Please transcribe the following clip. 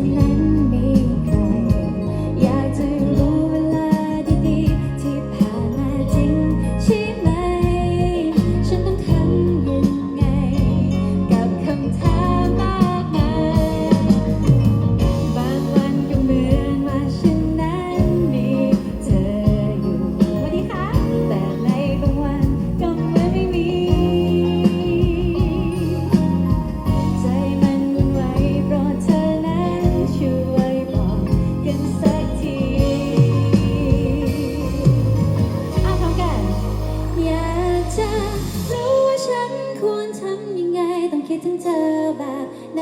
tonight. คิดถึงเธอแบบไหน